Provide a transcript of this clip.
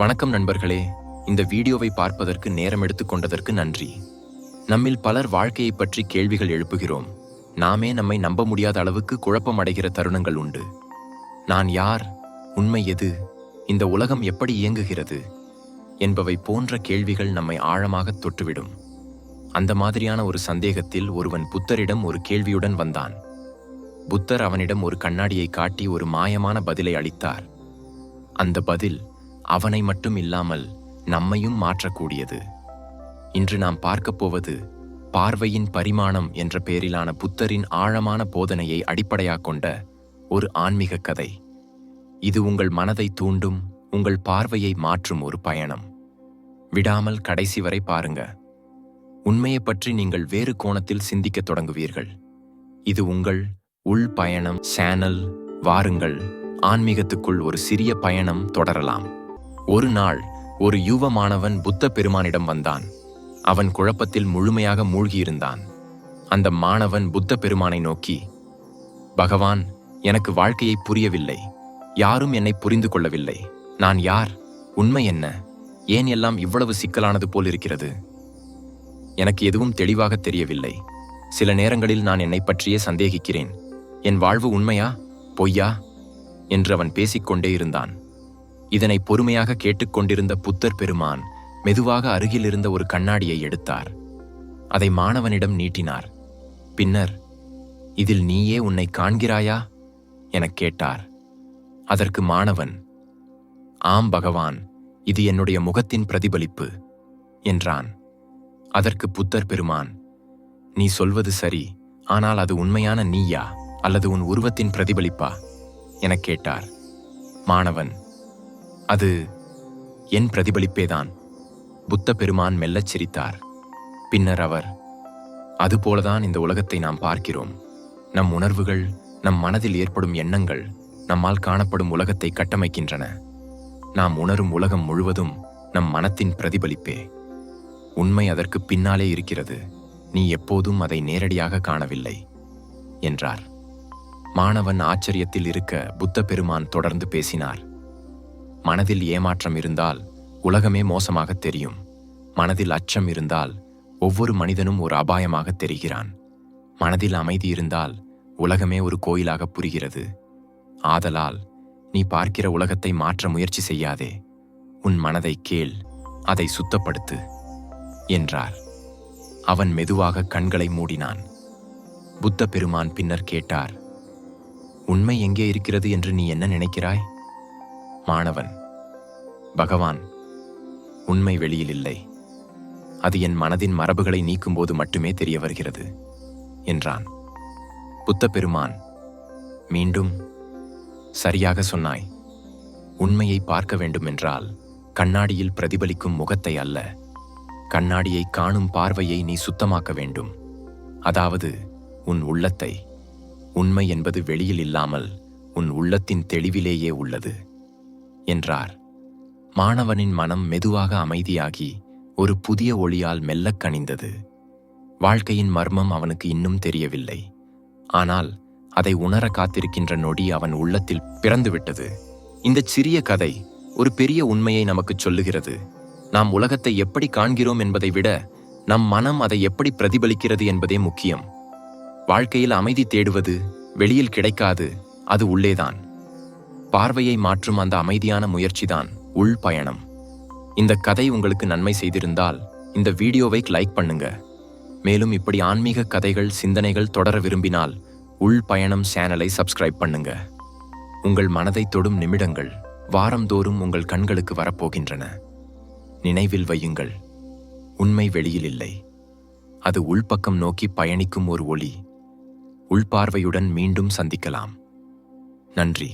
வணக்கம் நண்பர்களே. இந்த வீடியோவை பார்ப்பதற்கு நேரம் எடுத்துக்கொண்டதற்கு நன்றி. நம்மில் பலர் வாழ்க்கையை பற்றி கேள்விகள் எழுப்புகிறோம். நாமே நம்மை நம்ப முடியாத அளவுக்கு குழப்பம் அடைகிற தருணங்கள் உண்டு. நான் யார்? உண்மை எது? இந்த உலகம் எப்படி இயங்குகிறது? என்பவை போன்ற கேள்விகள் நம்மை ஆழமாக தொட்டுவிடும். அந்த மாதிரியான ஒரு சந்தேகத்தில் ஒருவன் புத்தரிடம் ஒரு கேள்வியுடன் வந்தான். புத்தர் அவனிடம் ஒரு கண்ணாடியை காட்டி ஒரு மாயமான பதிலை அளித்தார். அந்த பதில் அவனை மட்டும் இல்லாமல் நம்மையும் மாற்றக்கூடியது. இன்று நாம் பார்க்கப் போவது பார்வையின் பரிமாணம் என்ற பெயரிலான புத்தரின் ஆழமான போதனையை அடிப்படையாக கொண்ட ஒரு ஆன்மீக கதை. இது உங்கள் மனதை தூண்டும் உங்கள் பார்வையை மாற்றும் ஒரு பயணம். விடாமல் கடைசி வரை பாருங்க. உண்மையைப் பற்றி நீங்கள் வேறு கோணத்தில் சிந்திக்கத் தொடங்குவீர்கள். இது உங்கள் உள் பயணம் சேனல் வாருங்கள். ஆன்மீகத்துக்குள் ஒரு சிறிய பயணம் தொடரலாம். ஒரு நாள் ஒரு யுவ மாணவன் புத்த பெருமானிடம் வந்தான். அவன் குழப்பத்தில் முழுமையாக மூழ்கியிருந்தான். அந்த மாணவன் புத்த பெருமானை நோக்கி பகவான் எனக்கு வாழ்க்கையை புரியவில்லை. யாரும் என்னை புரிந்து கொள்ளவில்லை. நான் யார்? உண்மை என்ன? ஏன் எல்லாம் இவ்வளவு சிக்கலானது போல் இருக்கிறது? எனக்கு எதுவும் தெளிவாக தெரியவில்லை. சில நேரங்களில் நான் என்னை பற்றியே சந்தேகிக்கிறேன். என் வாழ்வு உண்மையா? பொய்யா? என்று அவன் பேசிக்கொண்டே இருந்தான். இதனை பொறுமையாக கேட்டுக்கொண்டிருந்த புத்தர் பெருமான் மெதுவாக அருகில் இருந்த ஒரு கண்ணாடியை எடுத்தார். அதை மாணவனிடம் நீட்டினார். பின்னர் இதில் நீயே உன்னை காண்கிறாயா? எனக் கேட்டார். அதற்கு மாணவன் ஆம் பகவான் இது என்னுடைய முகத்தின் பிரதிபலிப்பு என்றான். அதற்கு புத்தர் பெருமான் நீ சொல்வது சரி ஆனால் அது உண்மையான நீயா அல்லது உன் உருவத்தின் பிரதிபலிப்பா? எனக் கேட்டார். மாணவன் அது என் பிரதிபலிப்பேதான். புத்த பெருமான் மெல்லச் சிரித்தார். பின்னர் அவர் அதுபோலதான் இந்த உலகத்தை நாம் பார்க்கிறோம். நம் உணர்வுகள் நம் மனதில் ஏற்படும் எண்ணங்கள் நம்மால் காணப்படும் உலகத்தை கட்டமைக்கின்றன. நாம் உணரும் உலகம் முழுவதும் நம் மனத்தின் பிரதிபலிப்பே. உண்மை அதற்கு பின்னாலே இருக்கிறது. நீ எப்போதும் அதை நேரடியாக காணவில்லை என்றார். மாணவன் ஆச்சரியத்தில் இருக்க புத்த பெருமான் தொடர்ந்து பேசினார். மனதில் ஏமாற்றம் இருந்தால் உலகமே மோசமாக தெரியும். மனதில் அச்சம் இருந்தால் ஒவ்வொரு மனிதனும் ஒரு அபாயமாக தெரிகிறான். மனதில் அமைதி இருந்தால் உலகமே ஒரு கோயிலாக புரிகிறது. ஆதலால் நீ பார்க்கிற உலகத்தை மாற்ற முயற்சி செய்யாதே. உன் மனதை கேள் அதை சுத்தப்படுத்து என்றார். அவன் மெதுவாக கண்களை மூடினான். புத்த பெருமான் பின்னர் கேட்டார் உண்மை எங்கே இருக்கிறது என்று நீ என்ன நினைக்கிறாய்? மாணவன் பகவான் உண்மை வெளியில் இல்லை. அது என் மனதின் மரபுகளை நீக்கும்போது மட்டுமே தெரிய வருகிறது என்றான். புத்த பெருமான் மீண்டும் சரியாக சொன்னாய். உண்மையை பார்க்க வேண்டுமென்றால் கண்ணாடியில் பிரதிபலிக்கும் முகத்தை அல்ல கண்ணாடியை காணும் பார்வையை நீ சுத்தமாக்க வேண்டும். அதாவது உன் உள்ளத்தை. உண்மை என்பது வெளியில் இல்லாமல் உன் உள்ளத்தின் தெளிவிலேயே உள்ளது. என்றார். மாணவனின் மனம் மெதுவாக அமைதியாகி ஒரு புதிய ஒளியால் மெல்லக் கனிந்தது. வாழ்க்கையின் மர்மம் அவனுக்கு இன்னும் தெரியவில்லை. ஆனால் அதை உணர காத்திருக்கின்ற நொடி அவன் உள்ளத்தில் பிறந்துவிட்டது. இந்தச் சிறிய கதை ஒரு பெரிய உண்மையை நமக்குச் சொல்லுகிறது. நாம் உலகத்தை எப்படி காண்கிறோம் என்பதை விட நம் மனம் அதை எப்படி பிரதிபலிக்கிறது என்பதே முக்கியம். வாழ்க்கையில் அமைதி தேடுவது வெளியில் கிடைக்காது அது உள்ளேதான். பார்வையை மாற்றும் அந்த அமைதியான முயற்சிதான் உள் பயணம். இந்த கதை உங்களுக்கு நன்மை செய்திருந்தால் இந்த வீடியோவை லைக் பண்ணுங்க. மேலும் இப்படி ஆன்மீக கதைகள் சிந்தனைகள் தொடர விரும்பினால் உள் பயணம் சேனலை சப்ஸ்கிரைப் பண்ணுங்க. உங்கள் மனதை தொடும் நிமிடங்கள் வாரந்தோறும் உங்கள் கண்களுக்கு வரப்போகின்றன. நினைவில் வையுங்கள் உண்மை வெளியில் இல்லை. அது உள்பக்கம் நோக்கி பயணிக்கும் ஒரு ஒளி. உள்பார்வையுடன் மீண்டும் சந்திக்கலாம். நன்றி.